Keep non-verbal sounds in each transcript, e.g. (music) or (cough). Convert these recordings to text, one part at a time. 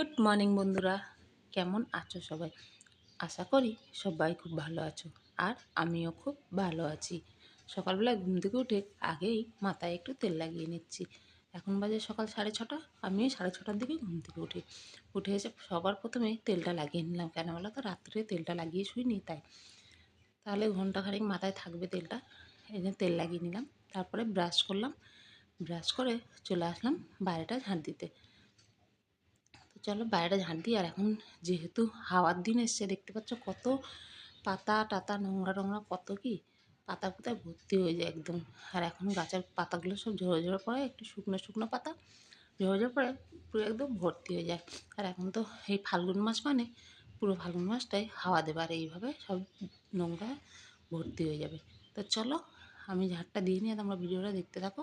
Good morning বন্ধুরা। কেমন আছো সবাই? আশা করি সবাই খুব ভালো আছো আর আমিও খুব ভালো আছি। সকালবেলা ঘুম থেকে উঠে আগেই মাথায় একটু তেল লাগিয়ে নিচ্ছি। এখন বাজে সকাল সাড়ে ছটা, আমিও সাড়ে ছটার দিকে ঘুম থেকে উঠি। উঠে এসে সবার প্রথমে তেলটা লাগিয়ে নিলাম কেন বলো তো? রাত্রে তেলটা লাগিয়ে শুইনি তাই। তাহলে ঘণ্টা খানিক মাথায় থাকবে তেলটা। এই তেল লাগিয়ে নিলাম। তারপরে ব্রাশ করলাম। ব্রাশ করে চলে আসলাম বাইরেটা ঝাঁট দিতে। চলো বাইরে ঝাঁট দিই। আর এখন যেহেতু হাওয়ার দিন এসছে, দেখতে পাচ্ছ কত পাতা টাতা, নোংরা নোংরা কত কি? পাতা পাতায় ভর্তি হয়ে যায় একদম। আর এখন গাছের পাতাগুলো সব ঝরে ঝরে পড়ে, একটু শুকনো শুকনো পাতা ঝরে ঝরে পড়ে, পুরো একদম ভর্তি হয়ে যায়। আর এখন তো এই ফাল্গুন মাস মানে পুরো ফাল্গুন মাসটাই হাওয়া দেবে, আর এইভাবে সব নোংরা ভর্তি হয়ে যাবে। তো চলো, আমি ঝাড়টা দিয়ে নিয়ে তোমরা ভিডিওটা দেখতে থাকো।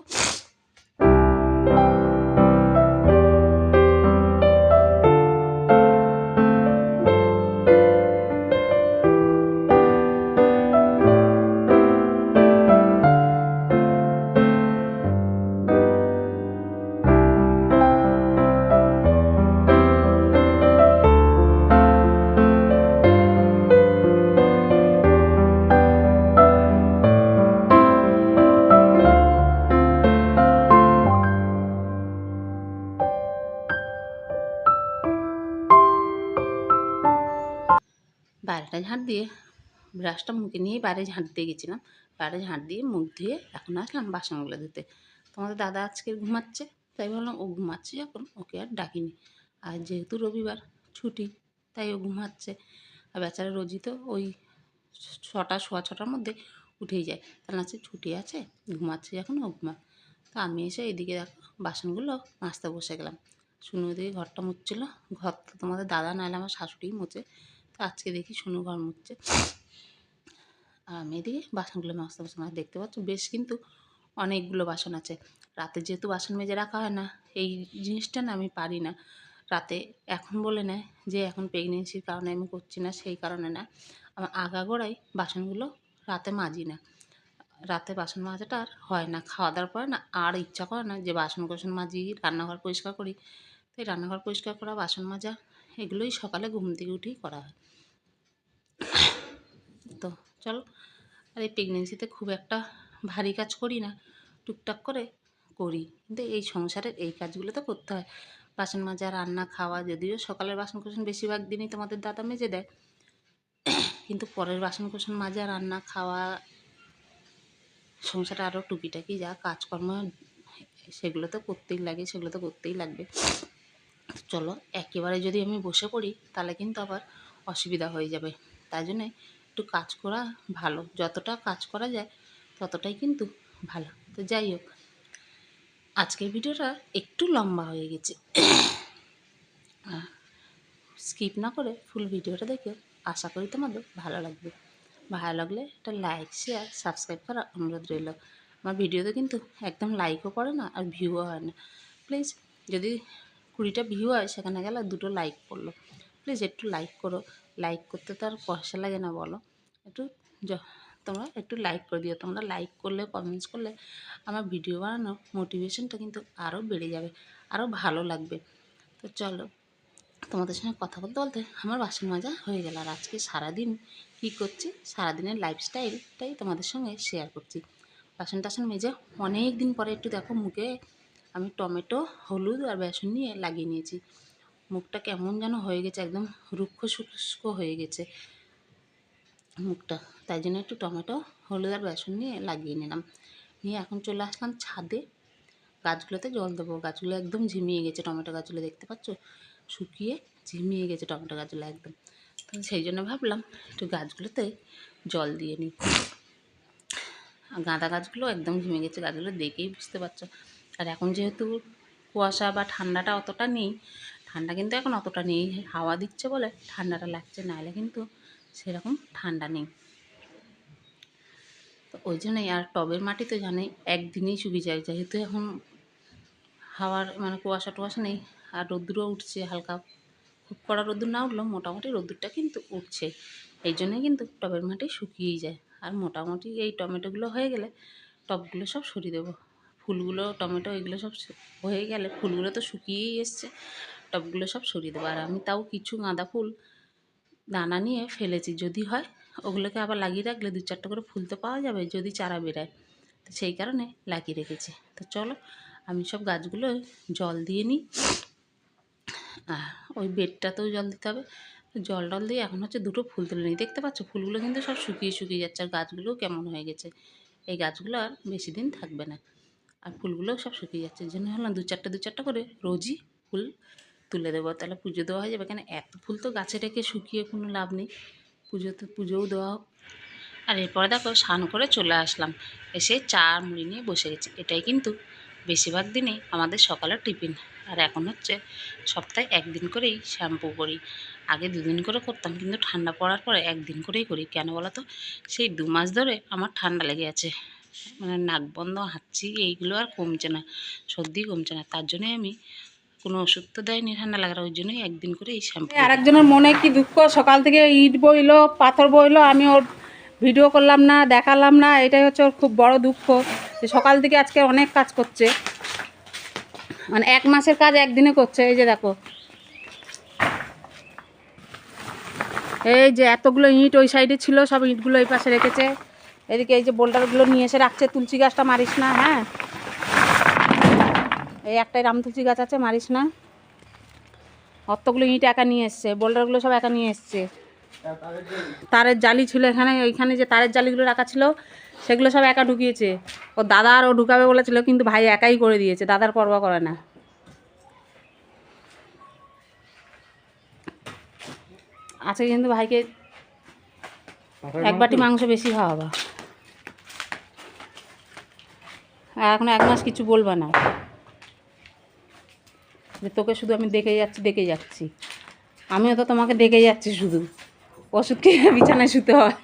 বাইরেটা ঝাঁট দিয়ে ব্রাশটা মুখে নিয়ে বাইরে ঝাঁট দিয়ে গেছিলাম। বাইরে ঝাঁট দিয়ে মুখ ধুয়ে এখন আসলাম বাসনগুলো ধুতে। তোমাদের দাদা আজকে ঘুমাচ্ছে, তাই ভাবলাম ও ঘুমাচ্ছে যখন, ওকে আর ডাকিনি। আর যেহেতু রবিবার ছুটি, তাই ও ঘুমাচ্ছে। আর বেচারা রোজই তো ওই ছটা, সোয়া ছটার মধ্যে উঠেই যায়। তাহলে আছে ছুটি আছে, ঘুমাচ্ছে যখন, ও ঘুমা তো আমি এসে এদিকে দেখো, বাসনগুলো মাজতে বসে গেলাম। শুনু ওদিকে ঘরটা মুচ্ছিলো ঘর তো তোমাদের দাদা নাহলে আমার শাশুড়িই মুছে। আজকে দেখি সোনু ঘর মুছছে। আর এদিকে বাসনগুলো মাজতে বসে মাছ দেখতে পাচ্ছ, বেশ কিন্তু অনেকগুলো বাসন আছে। রাতে যেহেতু বাসন মেজে রাখা হয় না, এই জিনিসটা না আমি পারি না। রাতে এখন বলে নেয় যে এখন প্রেগনেন্সির কারণে আমি করছি না, সেই কারণে না। আমার আগাগোড়াই বাসনগুলো রাতে মাজি না। রাতে বাসন মাজাটা আর হয় না। খাওয়া দাওয়ার পরে না আর ইচ্ছা করে না যে বাসন কোসন মাজি, রান্নাঘর পরিষ্কার করি। তাই রান্নাঘর পরিষ্কার করা, বাসন মাজা এগুলোই সকালে ঘুম থেকে উঠেই করা হয়। তো চলো, আর এই প্রেগনেন্সিতে খুব একটা ভারী কাজ করি না, টুকটাক করে করি। কিন্তু এই সংসারের এই কাজগুলো তো করতে হয়। বাসন মাজা, রান্না, খাওয়া, যদিও সকালের বাসন বেশিরভাগ দিনই তোমাদের দাদা মেজে দেয়। কিন্তু পরের বাসন মাজা, রান্না, খাওয়া, সংসারে আরও টুকিটাকি যা কাজকর্ম, সেগুলো তো করতেই লাগে, সেগুলো তো করতেই লাগবে। চলো, একেবারে যদি আমি বসে পড়ি, তাহলে কিন্তু আবার অসুবিধা হয়ে যাবে। তাই জন্যে একটু কাজ করা ভালো। যতটা কাজ করা যায়, ততটাই কিন্তু ভালো। তো যাই হোক, আজকের ভিডিওটা একটু লম্বা হয়ে গেছে। স্কিপ না করে ফুল ভিডিওটা দেখে আশা করি তোমাদের ভালো লাগবে। ভালো লাগলে একটা লাইক, শেয়ার, সাবস্ক্রাইব করা অনুরোধ রইল। আমার ভিডিওতে কিন্তু একদম লাইকও করে না আর ভিউও হয় না। প্লিজ যদি কুড়িটা ভিউ হয় সেখানে গেলে দুটো লাইক করল প্লিজ একটু লাইক করো। লাইক করতে তো আর পয়সা লাগে না, বলো। একটু তোমরা একটু লাইক করে দিও। তোমরা লাইক করলে কমেন্টস করলে, আমার ভিডিও বানানোর মোটিভেশনটা কিন্তু আরও বেড়ে যাবে আরও ভালো লাগবে। তো চলো, তোমাদের সঙ্গে কথা বলতে বলতে আমার বাসন মাজা হয়ে গেল। আর আজকে সারাদিন কী করছি? সারাদিনের লাইফস্টাইলটাই তোমাদের সঙ্গে শেয়ার করছি। বাসন টাসন মেজে অনেক দিন পরে একটু দেখো মুখে আমি টমেটো, হলুদ আর বেসন নিয়ে লাগিয়ে নিয়েছি। মুখটা কেমন যেন হয়ে গেছে, একদম রুক্ষ শুষ্ক হয়ে গেছে মুখটা। তাই জন্য একটু টমেটো, হলুদ আর বেসন নিয়ে লাগিয়ে নিলাম। নিয়ে এখন চলে আসলাম ছাদে। গাছগুলোতে জল দেবো। গাছগুলো একদম ঝিমিয়ে গেছে, টমেটো গাছগুলো দেখতে পাচ্ছ? শুকিয়ে ঝিমিয়ে গেছে টমেটো গাছগুলো একদম। তো সেই জন্য ভাবলাম একটু গাছগুলোতে জল দিয়ে নিই। গাঁদা গাছগুলো একদম ঝিমে গেছে, গাছগুলো দেখেই বুঝতে পারছ। আর এখন যেহেতু কুয়াশা বা ঠান্ডাটা অতটা নেই, ঠান্ডা কিন্তু এখন অতটা নেই, হাওয়া দিচ্ছে বলে ঠান্ডাটা লাগছে, নাহলে কিন্তু সেরকম ঠান্ডা নেই। তো ওই জন্যই, আর টবের মাটি তো জানে একদিনেই শুকিয়ে যায়, যেহেতু এখন হাওয়ার মানে কুয়াশা টুয়াশা নেই, আর রোদ্দুরও উঠছে হালকা। খুব কড়া রোদ্দুর না উঠলেও মোটামুটি রোদ্দুরটা কিন্তু উঠছে, এই জন্যই কিন্তু টবের মাটি শুকিয়েই যায়। আর মোটামুটি এই টমেটোগুলো হয়ে গেলে টবগুলো সব সরিয়ে দেবো। ফুলগুলো, টমেটো এগুলো সব হয়ে গেলে ফুলগুলো তো শুকিয়েই এসছে টপগুলো সব সরিয়ে দেবো। আর আমি তাও কিছু গাঁদা ফুল দানা নিয়ে ফেলেছি, যদি হয় ওগুলোকে আবার লাগিয়ে রাখলে দু চারটে করে ফুল তো পাওয়া যাবে, যদি চারা বেরায়। তো সেই কারণে লাগিয়ে রেখেছি। তো চলো, আমি সব গাছগুলো জল দিয়ে নিই। ওই বেডটাতেও জল দিতে হবে। জল টল দিয়ে এখন হচ্ছে দুটো ফুল তুলে নিই। দেখতে পাচ্ছ, ফুলগুলো কিন্তু সব শুকিয়ে শুকিয়ে যাচ্ছে, আর গাছগুলোও কেমন হয়ে গেছে। এই গাছগুলো আর বেশি দিন থাকবে না। আর ফুলগুলোও সব শুকিয়ে যাচ্ছে। জন্য হলাম দু চারটে দু চারটে করে রোজই ফুল তুলে দেবো। তাহলে পুজো দেওয়া হয়ে যাবে। কেন এত ফুল তো গাছে রেখে শুকিয়ে কোনো লাভ নেই। পুজোতে পুজোও দেওয়া হোক। আর এরপরে দেখো স্নান করে চলে আসলাম। এসে চা মুড়ি নিয়ে বসে গেছি। এটাই কিন্তু বেশিরভাগ দিনই আমাদের সকালের টিফিন। আর এখন হচ্ছে সপ্তাহে একদিন করেই শ্যাম্পু করি। আগে দুদিন করে করতাম, কিন্তু ঠান্ডা পড়ার পরে একদিন করেই করি। কেন বলো তো? সেই দু মাস ধরে আমার ঠান্ডা লেগে আছে। মানে নাক বন্ধ হাঁচি এইগুলো আর কমছে না সর্দি কমছে না। তার জন্যই আমি কোনো ওষুধ তো দেয়নি ঠান্ডা লাগার ওই জন্যই একদিন করে এই শ্যাম্পু আর একজনের মনে কি দুঃখ? সকাল থেকে ইট বইলো পাথর বইলো আমি ওর ভিডিও করলাম না দেখালাম না এটাই হচ্ছে ওর খুব বড় দুঃখ যে সকাল থেকে আজকে অনেক কাজ করছে। মানে এক মাসের কাজ একদিনে করছে এই যে দেখো। এই যে এতগুলো ইট ওই সাইডে ছিল সব ইটগুলো এই পাশে রেখেছে। এদিকে এই যে বোল্ডারগুলো নিয়ে এসে রাখছে তুলসী গাছটা মারিস না হ্যাঁ? এই একটাই রাম তুলসী গাছ আছে মারিস না। অতগুলো ইট একা নিয়ে এসছে বোল্ডারগুলো সব একা নিয়ে এসছে। তারের জালি ছিল এখানে ওইখানে যে তারের জালিগুলো রাখা ছিল সেগুলো সব একা ঢুকিয়েছে। ও দাদা আর ও ঢুকাবে বলেছিল কিন্তু ভাই একাই করে দিয়েছে দাদার পরবা করে না। আজকে কিন্তু ভাইকে এক বাটি মাংস বেশি খাওয়াবা। আর এখন এক মাস কিছু বলবা না। যে তোকে শুধু আমি দেখে যাচ্ছি দেখে যাচ্ছি। আমিও তো তোমাকে দেখে যাচ্ছি শুধু। ওষুধ খেয়ে বিছানায় শুতে হয়।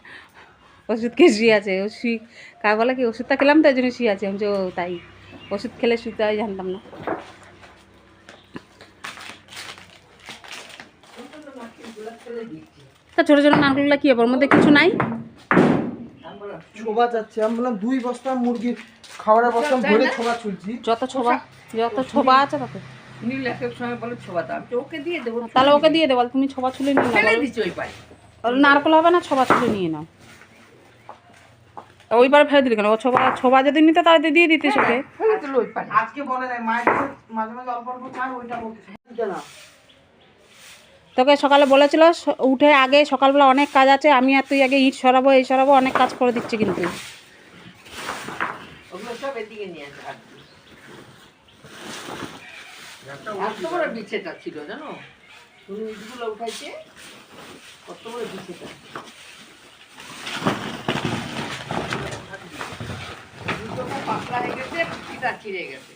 ওষুধ খেয়ে শুয়ে আছে। ও শুই কার বলে কি? ওষুধটা খেলাম তো, ওই জন্য শুয়ে আছে। আমি যে তাই। ওষুধ খেলে শুতে হয়, জানতাম না। তা ছোটো ছোটো নারকেলগুলো কী হবে ওর মধ্যে কিছু নাই? ছোবা যাচ্ছে। আমি বললাম দুই বস্তা মুরগির খাবারের বস্তা ভরে ছোবা চুলছি। যত ছোবা যত ছোবা আছে তত। নীল এক সময় বলে ছোবা দাম তো ওকে দিয়ে দেবো তাহলে ওকে দিয়ে দেবো তুমি ছোবা ছুলে নিয়ে নারকেল হবে না ছোবা ছুলে নিয়ে নাও। ওইবার ফেলে দিলে কেন? ও ছোবা ছোবা যদি নিতে তাহলে দিয়ে দিতে পাই আজকে বলে নাই মাঝে মাঝে অল্প অল্প ওইটা বলতেছে। তোকে সকালে বলেছিল উঠে আগে সকালবেলা অনেক কাজ আছে আমি আর তুই আগে ইট সরাবো এই সরাবো অনেক কাজ করে দিচ্ছি কিন্তু। ছিল জানো? তুমি ইটগুলো উঠাইছে কত বড় বিছেটা। পাতলা হয়ে গেছে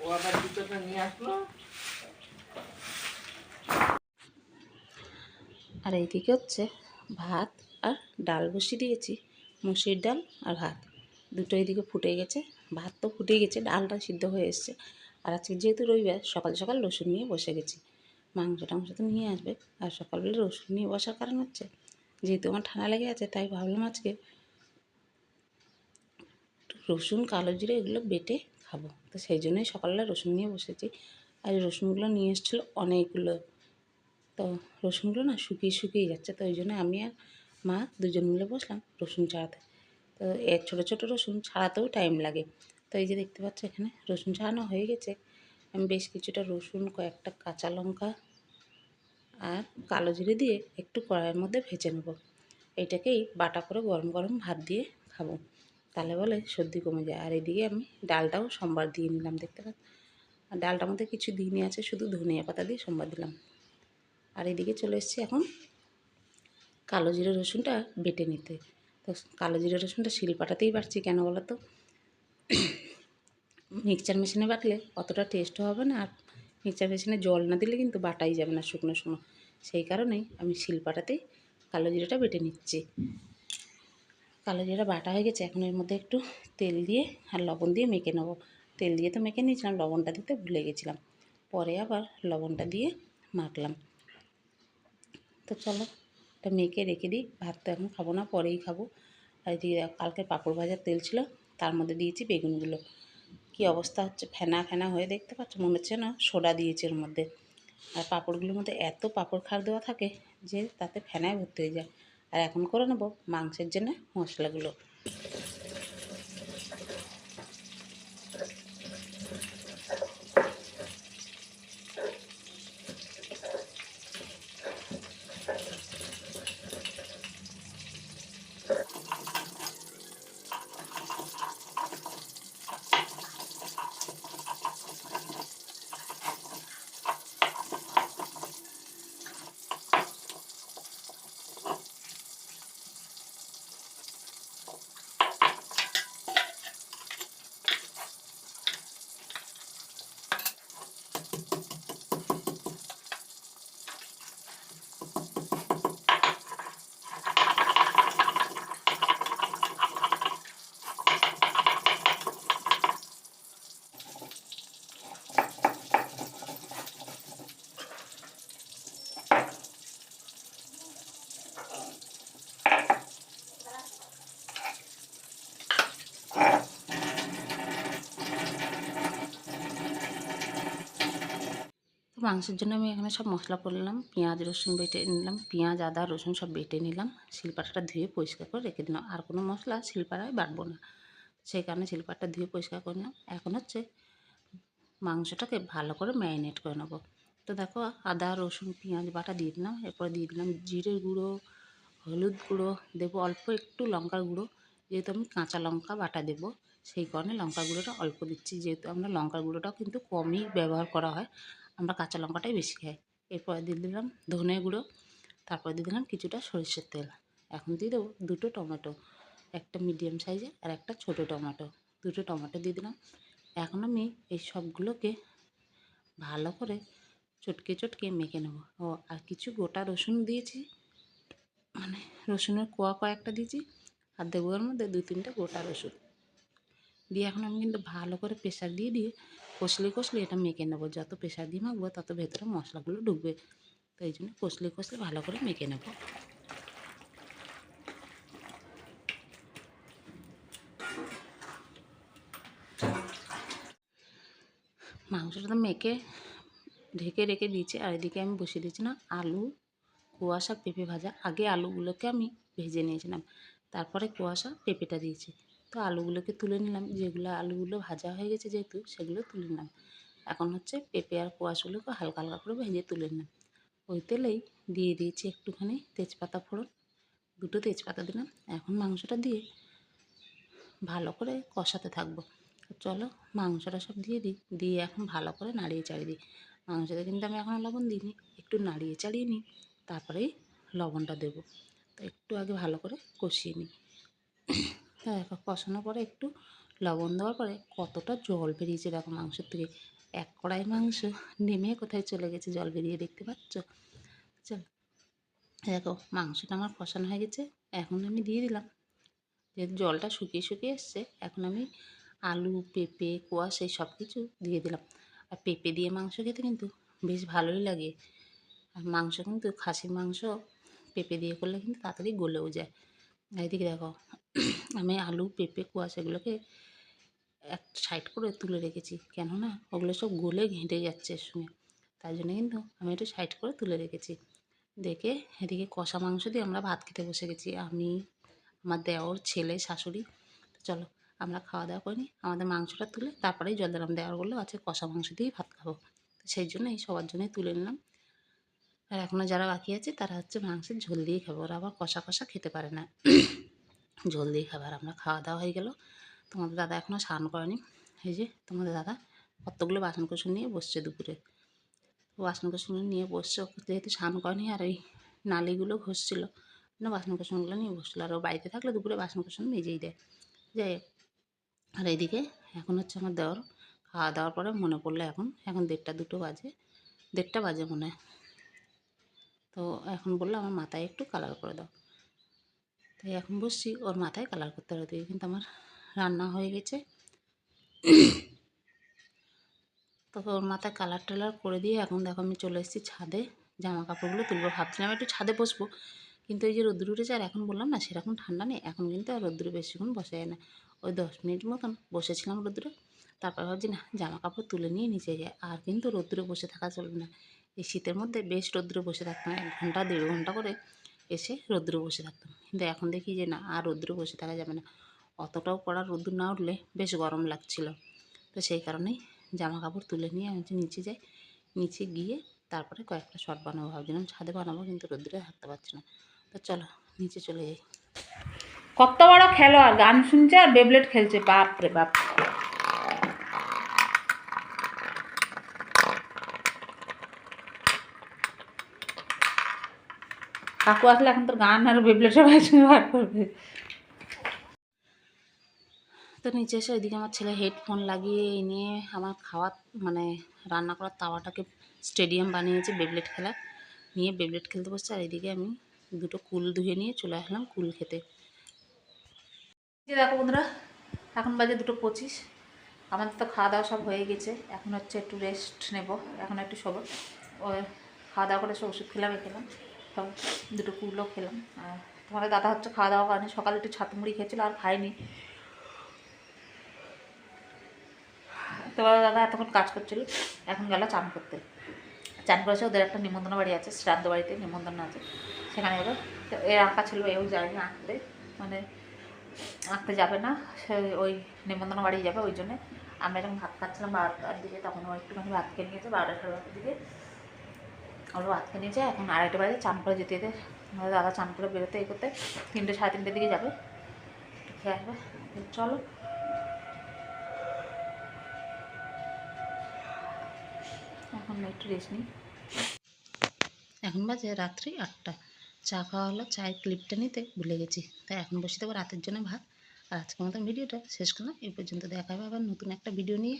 ও আবার দুটোটা নিয়ে আসলো। আর এইদিকে হচ্ছে ভাত আর ডাল বসিয়ে দিয়েছি, মুসির ডাল আর ভাত। দুটো এইদিকে ফুটে গেছে, ভাত তো ফুটে গেছে, ডালটা সিদ্ধ হয়ে এসছে। আর আজকে যেহেতু রবিবার, সকাল সকাল রসুন নিয়ে বসে গেছি। মাংস টাংস তো নিয়ে আসবে। আর সকালবেলা রসুন নিয়ে বসার কারণ হচ্ছে, যেহেতু আমার ঠান্ডা লেগে আছে, তাই ভাবলাম আজকে রসুন, কালো জিরে এগুলো বেটে খাব। তো সেই জন্যই সকালবেলা রসুন নিয়ে বসেছি। আর রসুনগুলো নিয়ে এসেছিল অনেকগুলো তো রসুনগুলো না শুকিয়ে শুকিয়ে যাচ্ছে, তো ওই জন্য আমি আর মা দুজন মিলে বসলাম রসুন ছাড়াতে। তো এর ছোটো ছোটো রসুন ছাড়াতেও টাইম লাগে। তো এই যে দেখতে পাচ্ছ এখানে রসুন ছাড়ানো হয়ে গেছে। আমি বেশ কিছুটা রসুন, কয়েকটা কাঁচা লঙ্কা আর কালো জিরে দিয়ে একটু কড়াইয়ের মধ্যে ভেজে নেব। এইটাকেই বাটা করে গরম গরম ভাত দিয়ে খাব। তাহলে বলে সর্দি কমে যায়। আর এদিকে আমি ডালটাও সোমবার দিয়ে নিলাম, দেখতে পাচ্ছ? আর ডালটার মধ্যে কিছু দিনই আছে, শুধু ধনিয়া পাতা দিয়ে সোমবার দিলাম। আর এদিকে চলে এসেছি এখন কালো জিরে রসুনটা বেটে নিতে। তো কালো জিরে রসুনটা শিলপাটাতেই বাটছি কেন বলো তো? মিক্সচার মেশিনে বাটলে অতটা টেস্টও হবে না আর মিক্সচার মেশিনে জল না দিলে কিন্তু বাটাই যাবে না শুকনো শুকনো। সেই কারণেই আমি শিলপাটাতেই কালো জিরেটা বেটে নিচ্ছি। কালো জিরা বাটা হয়ে গেছে, এখন এর মধ্যে একটু তেল দিয়ে আর লবণ দিয়ে মেখে নেব। তেল দিয়ে তো মেখে নিয়েছিলাম, লবণটা দিতে ভুলে গেছিলাম। পরে আবার লবণটা দিয়ে মাখলাম। তো চলো, এটা মেখে রেখে দিই। ভাত তো এখন খাব না, পরেই খাব। আর এদিকে কালকে পাঁপড় ভাজার তেল ছিল, তার মধ্যে দিয়েছি বেগুনগুলো। কি অবস্থা হচ্ছে? ফেনা ফেনা হয়ে দেখতে পাচ্ছ? মনে হচ্ছে না সোডা দিয়েছে এর মধ্যে। আর পাঁপড়গুলোর মধ্যে এত পাঁপড় খার দেওয়া থাকে যে তাতে ফেনায় ভর্তি হয়ে যায়। আর এখন করে নেব মাংসের জন্য মশলাগুলো। মাংসের জন্য আমি এখানে সব মশলা করলাম, পেঁয়াজ, রসুন বেটে নিলাম, পেঁয়াজ, আদা, রসুন সব বেটে নিলাম। শিলপাটাটা ধুয়ে পরিষ্কার করে রেখে দিলাম। আর কোনো মশলা শিলপাড়ায় বাটবো না। সেই কারণে শিলপাটা ধুয়ে পরিষ্কার করে নিলাম। এখন হচ্ছে মাংসটাকে ভালো করে ম্যারিনেট করে নেব। তো দেখো, আদা, রসুন, পেঁয়াজ বাটা দিয়ে দিলাম। এরপরে দিয়ে দিলাম জিরের গুঁড়ো, হলুদ গুঁড়ো, দেবো অল্প একটু লঙ্কার গুঁড়ো। যেহেতু আমি কাঁচা লঙ্কা বাটা দেবো, সেই কারণে লঙ্কার গুঁড়োটা অল্প দিচ্ছি। যেহেতু আমরা লঙ্কার গুঁড়োটাও কিন্তু কমই ব্যবহার করা হয়। আমরা কাঁচা লঙ্কাটাই বেশি খাই। এরপরে দিয়ে দিলাম ধনে গুঁড়ো, তারপর দিয়ে দিলাম কিছুটা সরিষার তেল। এখন দিয়ে দেবো দুটো টমেটো, একটা মিডিয়াম সাইজের আর একটা ছোটো টমেটো। দুটো টমেটো দিয়ে দিলাম। এখন আমি এই সবগুলোকে ভালো করে চটকে চটকে মেখে নেব। ও, আর কিছু গোটা রসুন দিয়েছি মানে রসুনের কোয়া কয়েকটা দিয়েছি, আর দেবো এর মধ্যে দু তিনটে গোটা রসুন। দিয়ে এখন আমি কিন্তু ভালো করে প্রেশার দিয়ে দিয়ে কষলে কষলে এটা মেখে নেব। যত প্রেশার দিয়ে মাখবো তত ভেতরে মশলাগুলো ঢুকবে। তো এই জন্য কষলে কষলে ভালো করে মেখে নেব। মাংসটা তো মেখে ঢেকে রেখে দিয়েছি আর এদিকে আমি বসিয়ে দিয়েছি না আলু, কুয়াশা, পেঁপে ভাজা। আগে আলুগুলোকে আমি ভেজে নিয়েছিলাম। তারপরে কুয়াশা, পেঁপেটা দিয়েছি। তো আলুগুলোকে তুলে নিলাম। যেগুলো আলুগুলো ভাজা হয়ে গেছে যেহেতু, সেগুলো তুলে নিলাম। এখন হচ্ছে পেঁপে আর কোয়াশগুলোকে হালকা হালকা করে ভেজে তুলে নিলাম। ওই তেলেই দিয়ে দিয়েছি একটুখানি তেজপাতা ফোড়ন। দুটো তেজপাতা দিলাম। এখন মাংসটা দিয়ে ভালো করে কষাতে থাকব। চলো মাংসটা সব দিয়ে দিই। দিয়ে এখন ভালো করে নাড়িয়ে চাড়িয়ে দিই। মাংসতে কিন্তু আমি এখনও লবণ দিইনি। একটু নাড়িয়ে চাড়িয়ে নিই। তারপরেই লবণটা দেবো। তো একটু আগে ভালো করে কষিয়ে নিই। তো দেখো কষানোর পরে একটু লবণ দেওয়ার পরে কতটা জল বেরিয়েছে দেখো মাংসের থেকে। এক কড়াই মাংস নেমে কোথায় চলে গেছে জল বেরিয়ে দেখতে পাচ্ছ? চল, দেখো মাংসটা আমার কষানো হয়ে গেছে, এখন আমি দিয়ে দিলাম। যেহেতু জলটা শুকিয়ে শুকিয়ে এসছে, এখন আমি আলু, পেঁপে কোয়া এই সব কিছু দিয়ে দিলাম। আর পেঁপে দিয়ে মাংস খেতে কিন্তু বেশ ভালোই লাগে। আর মাংস কিন্তু খাসির মাংস পেঁপে দিয়ে করলে কিন্তু তাড়াতাড়ি গলেও যায়। এদিকে দেখো (clears throat) আমি আলু, পেঁপে কোয়া সেগুলোকে এক সাইড করে তুলে রেখেছি। কেননা ওগুলো সব গলে ঘেঁটে যাচ্ছে এর সঙ্গে। তাই জন্য কিন্তু আমি একটু সাইড করে তুলে রেখেছি। দেখে এদিকে কষা মাংস দিয়ে আমরা ভাত খেতে বসে গেছি। আমি, আমার দেওর ছেলে, শাশুড়ি। তো চলো আমরা খাওয়া দাওয়া করিনি আমাদের মাংসটা তুলে তারপরেই জল দিলাম দেওয়ার বলল আজকে কষা মাংস দিয়েই ভাত খাব। সেই জন্যই সবার জন্যই তুলে নিলাম। আর এখনও যারা বাকি আছে, তারা হচ্ছে মাংসের ঝোল দিয়ে খাবে। ওরা আবার কষা কষা খেতে পারে না। (clears throat) ঝোল দিয়ে খাবে আমরা খাওয়া দাওয়া হয়ে গেল। তোমাদের দাদা এখনও স্নান করেনি। এই যে তোমাদের দাদা কতগুলো বাসন কোসন নিয়ে বসছে দুপুরে। বাসন কোসন নিয়ে বসছে। যেহেতু স্নান করেনি আর ওই নালিগুলো ঘষছিল না বাসন কোসনগুলো নিয়ে বসল আর ও বাড়িতে থাকলে দুপুরে বাসন কোসন মেজেই দেয়। যাই আর এইদিকে এখন হচ্ছে আমার দেওয়ার খাওয়া দাওয়ার পরে মনে পড়ল এখন। এখন দেড়টা, দুটো বাজে। দেড়টা বাজে মনে হয়। তো এখন বলল আমার মাথায় একটু কালার করে দাও। তাই এখন বসছি। ওর মাথায় কালার করতে হবে দিয়ে কিন্তু আমার রান্না হয়ে গেছে। তবে ওর মাথায় কালার টালার করে দিয়ে এখন দেখো আমি চলে এসেছি ছাদে জামা কাপড়গুলো তুলবো। ভাবছিলাম একটু ছাদে বসবো, কিন্তু এই যে রোদ্দুর উঠেছে আর এখন বললাম না সেরকম ঠান্ডা নেই, এখন কিন্তু আর রোদ্দুরে বেশিক্ষণ বসা যায় না। ওই দশ মিনিট মতন বসেছিলাম রোদ্দুরে, তারপর ভাবছি না জামা কাপড় তুলে নিয়ে নিচে যায় আর কিন্তু রোদ্দুরে বসে থাকা চলবে না। এই শীতের মধ্যে বেশ রোদ্রে বসে থাকতাম, এক ঘণ্টা দেড় ঘণ্টা করে এসে রোদ্দুরে বসে থাকতাম। কিন্তু এখন দেখি যে না, আর রোদ্দুরে বসে থাকা যাবে না। অতটাও কড়া রোদ্দুর না উঠলে বেশ গরম লাগছিল। তো সেই কারণেই জামা কাপড় তুলে নিয়ে আমি নিচে যাই, নিচে গিয়ে তারপরে কয়েকটা শর্ট বানাবো। ভাবছিলাম ছাদে বানাবো, কিন্তু রোদ্দুরে থাকতে পারছি না। তো চলো, নিচে চলে যাই। কত বড় খেলোয়াড়, গান শুনছে আর বেবলেট খেলছে। বাপ রে বাপ। কাকু আসলে এখন তোর গান আর বেবলেটের ভাইসঙ্গে বার করবে। তো নিচে এসে ওইদিকে আমার ছেলে হেডফোন লাগিয়ে এই নিয়ে আমার খাওয়া মানে রান্না করার তাওয়াটাকে স্টেডিয়াম বানিয়েছে বেবলেট খেলা নিয়ে বেবলেট খেলতে বসছে আর এদিকে আমি দুটো কুল ধুয়ে নিয়ে চলে আসলাম কুল খেতে। দেখো বন্ধুরা এখন বাজে দুটো পঁচিশ। আমাদের তো খাওয়া দাওয়া সব হয়ে গেছে। এখন হচ্ছে একটু রেস্ট নেব। এখন একটু ওই খাওয়া দাওয়া করে সব ওষুধ খেলাম খেলাম। সব দুটো কুলো খেলাম। আর তোমাদের দাদা হচ্ছে খাওয়া দাওয়া করেনি, সকালে একটু ছাতু মুড়ি খেয়েছিল আর খায়নি। তোমার দাদা এতক্ষণ কাজ করছিল, এখন গেল চান করতে। চান করেছে, ওদের একটা নিমন্ত্রণ বাড়ি আছে শ্রাদ্ধ বাড়িতে নিমন্ত্রণ আছে। সেখানে তো এর আঁকা ছিল, এও যায়নি আঁকতে মানে আঁকতে যাবে না, সে ওই নিমন্ত্রণ বাড়ি যাবে ওই জন্যে। আমরা যখন ভাত খাচ্ছিলাম বারোটার দিকে, তখন ও একটুখানি ভাত খেয়ে নিয়েছে, বারোটা সাড়ে বারোটার দিকে। আমরা ভাত খেয়ে নিয়েছে, এখন আড়াইটা বাজে, চান করে যেতে যেতে দাদা চান করে বেরোতে এই করতে তিনটে সাড়ে তিনটের দিকে যাবে। খেয়ে আসবে, চলো। এখন একটু রেস্ট নিই। এখন বাজে রাত্রি আটটা। চা খাওয়া হলো, চায়ের ক্লিপটা নিতে ভুলে গেছি। তাই এখন বসে দেবো রাতের জন্য ভাত। আর আজকের মতন ভিডিওটা শেষ করলাম, এই পর্যন্ত দেখা হবে আবার নতুন একটা ভিডিও নিয়ে।